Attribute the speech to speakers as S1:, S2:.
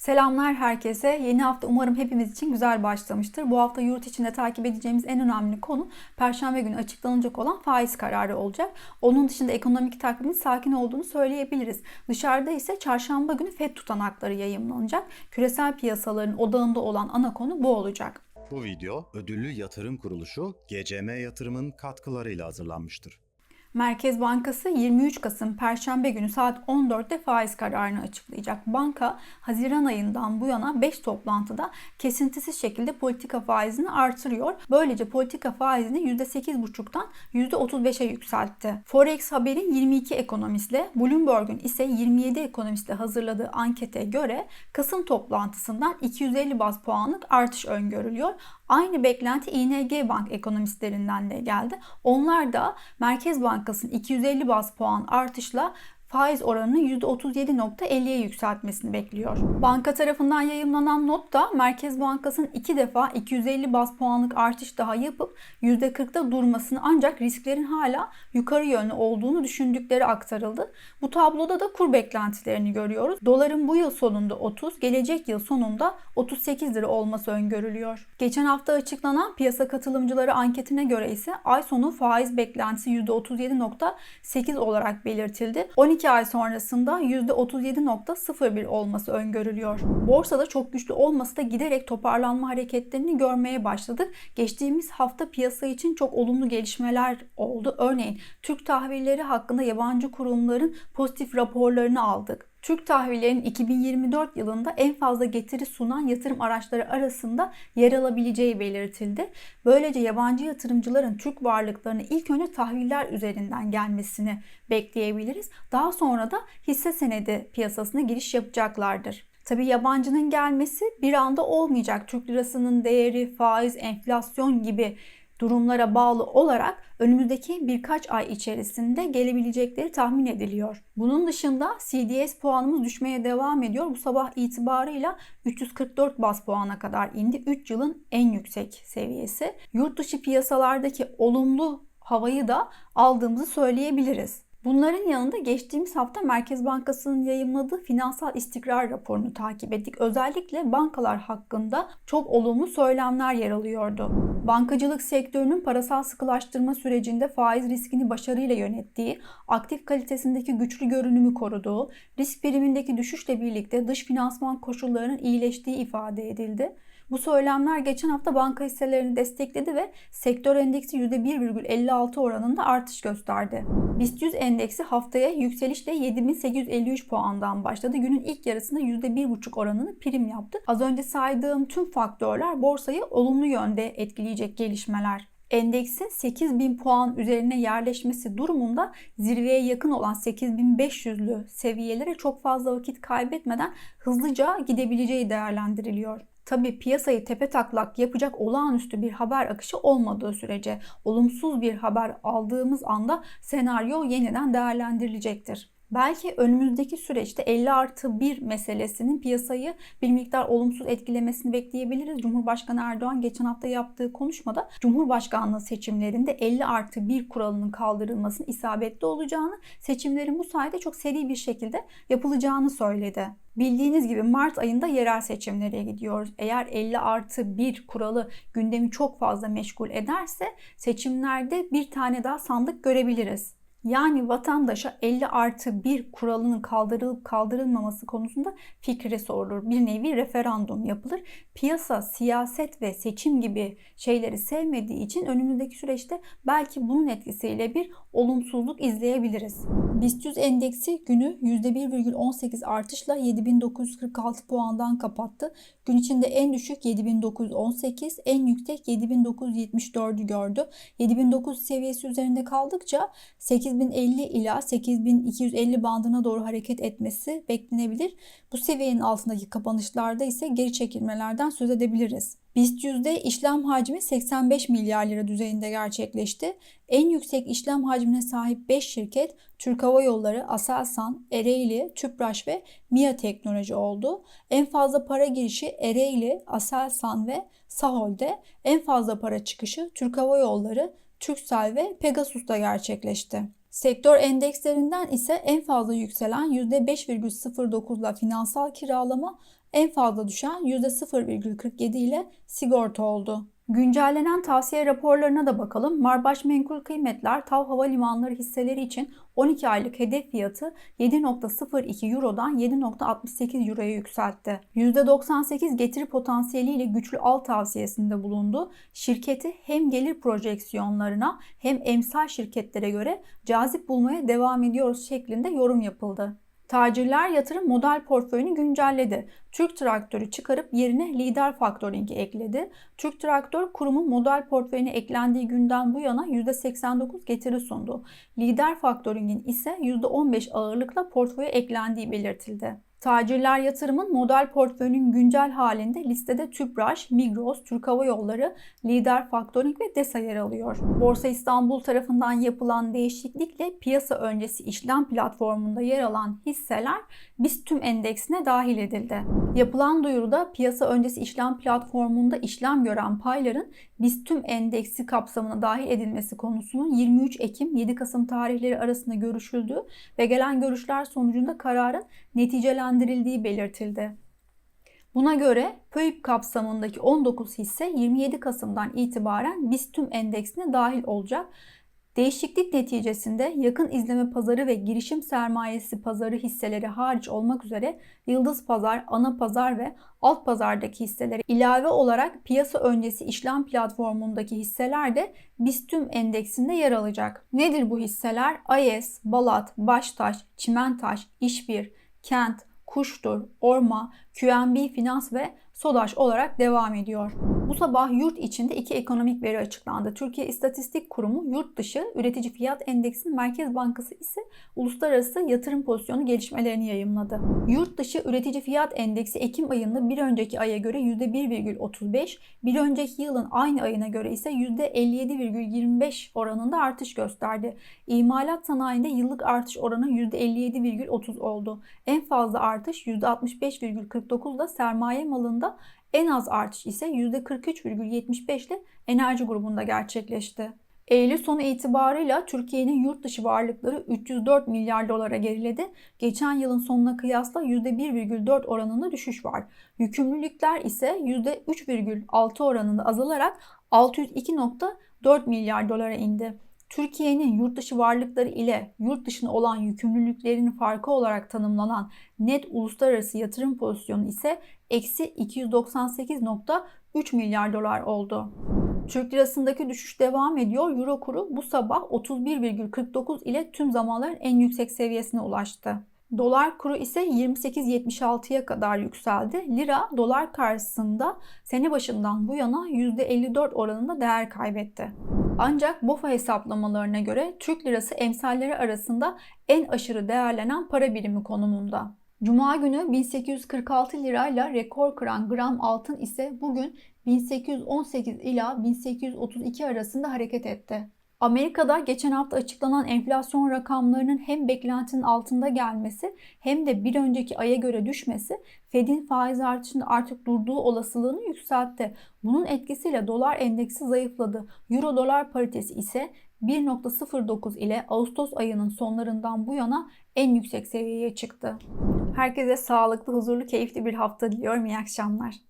S1: Selamlar herkese. Yeni hafta umarım hepimiz için güzel başlamıştır. Bu hafta yurt içinde takip edeceğimiz en önemli konu Perşembe günü açıklanacak olan faiz kararı olacak. Onun dışında ekonomik takvimin sakin olduğunu söyleyebiliriz. Dışarıda ise çarşamba günü FED tutanakları yayımlanacak. Küresel piyasaların odağında olan ana konu bu olacak.
S2: Bu video ödüllü yatırım kuruluşu GCM Yatırım'ın katkılarıyla hazırlanmıştır.
S1: Merkez Bankası 23 Kasım Perşembe günü saat 14'te faiz kararını açıklayacak. Banka Haziran ayından bu yana 5 toplantıda kesintisiz şekilde politika faizini artırıyor. Böylece politika faizini %8,5'tan %35'e yükseltti. Forex Haber'in 22 ekonomistle, Bloomberg'un ise 27 ekonomistle hazırladığı ankete göre Kasım toplantısından 250 baz puanlık artış öngörülüyor. Aynı beklenti ING Bank ekonomistlerinden de geldi. Onlar da Merkez Bankası'nın 250 baz puan artışla faiz oranını %37.50'ye yükseltmesini bekliyor. Banka tarafından yayımlanan notta Merkez Bankası'nın iki defa 250 baz puanlık artış daha yapıp %40'da durmasını ancak risklerin hala yukarı yönlü olduğunu düşündükleri aktarıldı. Bu tabloda da kur beklentilerini görüyoruz. Doların bu yıl sonunda 30, gelecek yıl sonunda 38 lira olması öngörülüyor. Geçen hafta açıklanan piyasa katılımcıları anketine göre ise ay sonu faiz beklentisi %37.8 olarak belirtildi. 12 ay sonrasında %37.01 olması öngörülüyor. Borsada çok güçlü olması da giderek toparlanma hareketlerini görmeye başladık. Geçtiğimiz hafta piyasa için çok olumlu gelişmeler oldu. Örneğin Türk tahvilleri hakkında yabancı kurumların pozitif raporlarını aldık. Türk tahvillerinin 2024 yılında en fazla getiri sunan yatırım araçları arasında yer alabileceği belirtildi. Böylece yabancı yatırımcıların Türk varlıklarını ilk önce tahviller üzerinden gelmesini bekleyebiliriz. Daha sonra da hisse senedi piyasasına giriş yapacaklardır. Tabi yabancının gelmesi bir anda olmayacak. Türk lirasının değeri, faiz, enflasyon gibi durumlara bağlı olarak önümüzdeki birkaç ay içerisinde gelebilecekleri tahmin ediliyor. Bunun dışında CDS puanımız düşmeye devam ediyor. Bu sabah itibarıyla 344 bas puana kadar indi. 3 yılın en yüksek seviyesi. Yurt dışı piyasalardaki olumlu havayı da aldığımızı söyleyebiliriz. Bunların yanında geçtiğimiz hafta Merkez Bankası'nın yayımladığı finansal istikrar raporunu takip ettik. Özellikle bankalar hakkında çok olumlu söylemler yer alıyordu. Bankacılık sektörünün parasal sıkılaştırma sürecinde faiz riskini başarıyla yönettiği, aktif kalitesindeki güçlü görünümü koruduğu, risk primindeki düşüşle birlikte dış finansman koşullarının iyileştiği ifade edildi. Bu söylemler geçen hafta banka hisselerini destekledi ve sektör endeksi %1,56 oranında artış gösterdi. BIST 100 endeksi haftaya yükselişle 7853 puandan başladı. Günün ilk yarısında %1,5 oranını prim yaptı. Az önce saydığım tüm faktörler borsayı olumlu yönde etkileyecek gelişmeler. Endeksin 8000 puan üzerine yerleşmesi durumunda zirveye yakın olan 8500'lü seviyelere çok fazla vakit kaybetmeden hızlıca gidebileceği değerlendiriliyor. Tabii piyasayı tepe taklak yapacak olağanüstü bir haber akışı olmadığı sürece olumsuz bir haber aldığımız anda senaryo yeniden değerlendirilecektir. Belki önümüzdeki süreçte 50 artı 1 meselesinin piyasayı bir miktar olumsuz etkilemesini bekleyebiliriz. Cumhurbaşkanı Erdoğan geçen hafta yaptığı konuşmada Cumhurbaşkanlığı seçimlerinde 50 artı 1 kuralının kaldırılmasının isabetli olacağını, seçimlerin bu sayede çok seri bir şekilde yapılacağını söyledi. Bildiğiniz gibi Mart ayında yerel seçimlere gidiyoruz. Eğer 50 artı 1 kuralı gündemi çok fazla meşgul ederse seçimlerde bir tane daha sandık görebiliriz. Yani vatandaşa 50 artı 1 kuralının kaldırılıp kaldırılmaması konusunda fikri sorulur. Bir nevi referandum yapılır. Piyasa, siyaset ve seçim gibi şeyleri sevmediği için önümüzdeki süreçte belki bunun etkisiyle bir olumsuzluk izleyebiliriz. BIST 100 endeksi günü %1,18 artışla 7946 puandan kapattı. Gün içinde en düşük 7918, en yüksek 7974'ü gördü. 7900 seviyesi üzerinde kaldıkça 8050 ila 8250 bandına doğru hareket etmesi beklenebilir. Bu seviyenin altındaki kapanışlarda ise geri çekilmelerden söz edebiliriz. BIST yüzde işlem hacmi 85 milyar lira düzeyinde gerçekleşti. En yüksek işlem hacmine sahip 5 şirket Türk Hava Yolları, Aselsan, Ereğli, Tüpraş ve MIA Teknoloji oldu. En fazla para girişi Ereğli, Aselsan ve Sahol'de, en fazla para çıkışı Türk Hava Yolları, Türksel ve Pegasus'ta gerçekleşti. Sektör endekslerinden ise en fazla yükselen %5,09'la finansal kiralama, En fazla düşen %0,47 ile sigorta oldu. Güncellenen tavsiye raporlarına da bakalım. Marbaş Menkul Kıymetler TAV Havalimanları hisseleri için 12 aylık hedef fiyatı 7.02 Euro'dan 7.68 Euro'ya yükseltti. %98 getiri potansiyeliyle güçlü al tavsiyesinde bulundu. Şirketi hem gelir projeksiyonlarına hem emsal şirketlere göre cazip bulmaya devam ediyoruz şeklinde yorum yapıldı. Tacirler yatırım model portföyünü güncelledi. Türk Traktörü çıkarıp yerine Lider Factoring'i ekledi. Türk Traktör kurumun model portföyüne eklendiği günden bu yana %89 getiri sundu. Lider Factoring'in ise %15 ağırlıkla portföye eklendiği belirtildi. Tacirler yatırımın model portföyünün güncel halinde listede Tüpraş, Migros, Türk Hava Yolları, Lider Factoring ve DESA yer alıyor. Borsa İstanbul tarafından yapılan değişiklikle piyasa öncesi işlem platformunda yer alan hisseler BIST tüm endeksine dahil edildi. Yapılan duyuruda piyasa öncesi işlem platformunda işlem gören payların BIST tüm endeksi kapsamına dahil edilmesi konusunun 23 Ekim 7 Kasım tarihleri arasında görüşüldüğü ve gelen görüşler sonucunda kararın neticelendirildiği belirtildi. Buna göre PÖİP kapsamındaki 19 hisse 27 Kasım'dan itibaren BIST tüm endeksine dahil olacak. Değişiklik neticesinde yakın izleme pazarı ve girişim sermayesi pazarı hisseleri hariç olmak üzere Yıldız Pazar, Ana Pazar ve Alt Pazar'daki hisseleri ilave olarak piyasa öncesi işlem platformundaki hisseler de BIST endeksinde yer alacak. Nedir bu hisseler? AES, Balat, Baştaş, Çimentaş, İşbir, Kent, Kuştur, Orma, QNB Finans ve SODAŞ olarak devam ediyor. Bu sabah yurt içinde iki ekonomik veri açıklandı. Türkiye İstatistik Kurumu yurt dışı üretici fiyat endeksinin Merkez Bankası ise uluslararası yatırım pozisyonu gelişmelerini yayımladı. Yurt dışı üretici fiyat endeksi Ekim ayında bir önceki aya göre %1,35, bir önceki yılın aynı ayına göre ise %57,25 oranında artış gösterdi. İmalat sanayinde yıllık artış oranı %57,30 oldu. En fazla artış %65,49 ile sermaye malında en az artış ise %43,75 ile enerji grubunda gerçekleşti. Eylül sonu itibarıyla Türkiye'nin yurt dışı varlıkları 304 milyar dolara geriledi. Geçen yılın sonuna kıyasla %1,4 oranında düşüş var. Yükümlülükler ise %3,6 oranında azalarak 602.4 milyar dolara indi. Türkiye'nin yurt dışı varlıkları ile yurt dışına olan yükümlülüklerinin farkı olarak tanımlanan net uluslararası yatırım pozisyonu ise eksi 298.3 milyar dolar oldu. Türk lirasındaki düşüş devam ediyor. Euro kuru bu sabah 31,49 ile tüm zamanların en yüksek seviyesine ulaştı. Dolar kuru ise 28.76'ya kadar yükseldi. Lira dolar karşısında sene başından bu yana %54 oranında değer kaybetti. Ancak BOFA hesaplamalarına göre Türk lirası emsalleri arasında en aşırı değerlenen para birimi konumunda. Cuma günü 1846 lirayla rekor kıran gram altın ise bugün 1818 ila 1832 arasında hareket etti. Amerika'da geçen hafta açıklanan enflasyon rakamlarının hem beklentinin altında gelmesi hem de bir önceki aya göre düşmesi Fed'in faiz artışında artık durduğu olasılığını yükseltti. Bunun etkisiyle dolar endeksi zayıfladı. Euro dolar paritesi ise 1.09 ile Ağustos ayının sonlarından bu yana en yüksek seviyeye çıktı. Herkese sağlıklı, huzurlu, keyifli bir hafta diliyorum. İyi akşamlar.